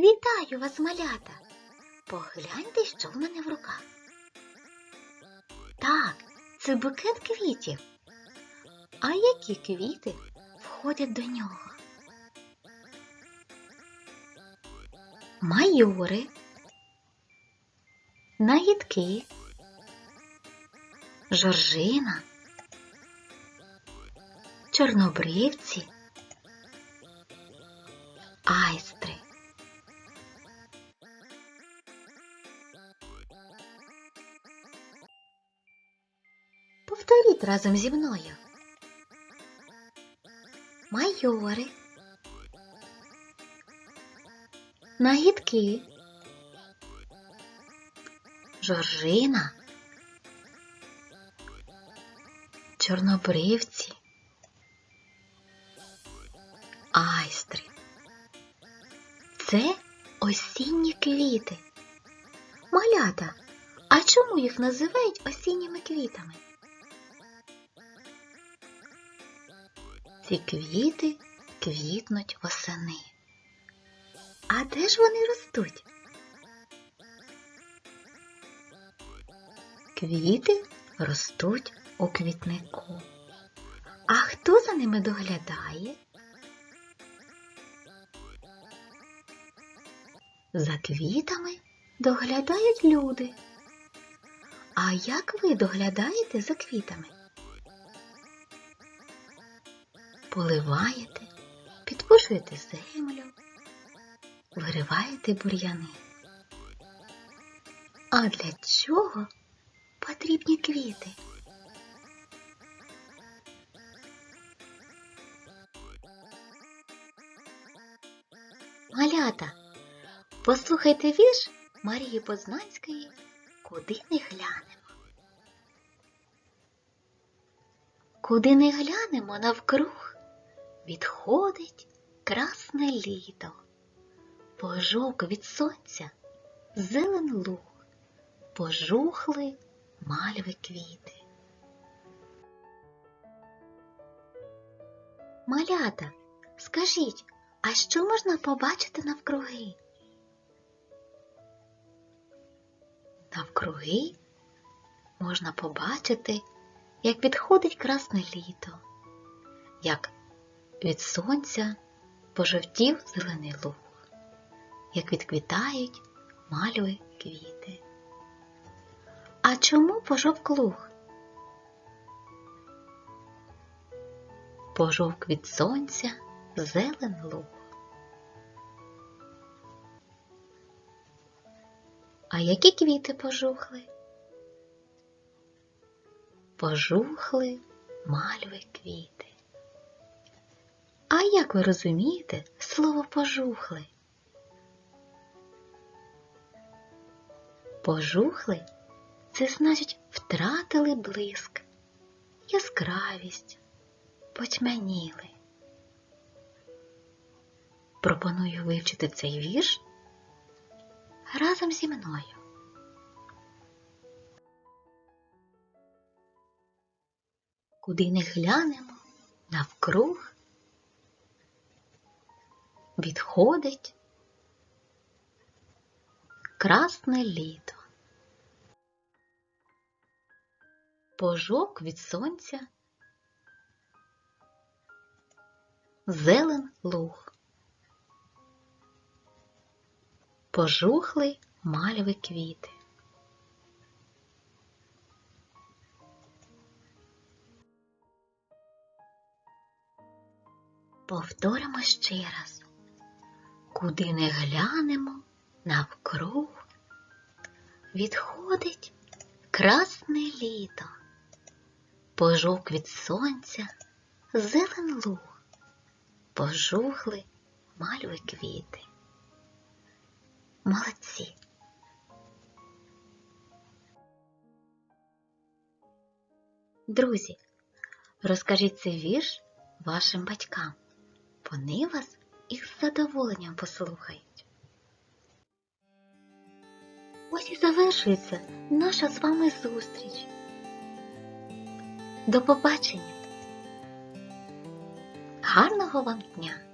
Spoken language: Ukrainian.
Вітаю вас, малята! Погляньте, що в мене в руках. Так, це букет квітів. А які квіти входять до нього? Майори, нагідки, жоржина, чорнобривці, айстри. Повторіть разом зі мною. Майори, нагідки, жоржина, чорнобривці, айстри. Це осінні квіти. Малята, а чому їх називають осінніми квітами? Ці квіти квітнуть восени. А де ж вони ростуть? Квіти ростуть у квітнику. А хто за ними доглядає? За квітами доглядають люди. А як ви доглядаєте за квітами? Поливаєте, підпушуєте землю, вириваєте бур'яни. А для чого потрібні квіти? Малята, послухайте вірш Марії Познанської Куди не глянемо. Куди не глянемо навкруг, відходить красне літо, пожовк від сонця зелен луг, пожухли мальви квіти. Малята, скажіть, а що можна побачити навкруги? Навкруги можна побачити, як відходить красне літо, як від сонця пожовтів зелений луг, як відквітають мальви квіти. А чому пожовк луг? Пожовк від сонця зелен луг. А які квіти пожухли? Пожухли мальви квіти. А як ви розумієте слово пожухли? Пожухли це значить втратили блиск, яскравість, потьмяніли. Пропоную вивчити цей вірш разом зі мною. Куди не глянемо, навкруг відходить красне літо. Пожок від сонця, зелен луг. Пожухли мальви квіти. Повторимо ще раз. Куди не глянемо, навкруг відходить красне літо, пожовк від сонця, зелен луг, пожухли мальви квіти. Молодці. Друзі, розкажіть цей вірш вашим батькам. Вони вас із задоволенням послухають. Ось і завершується наша з вами зустріч. До побачення. Гарного вам дня!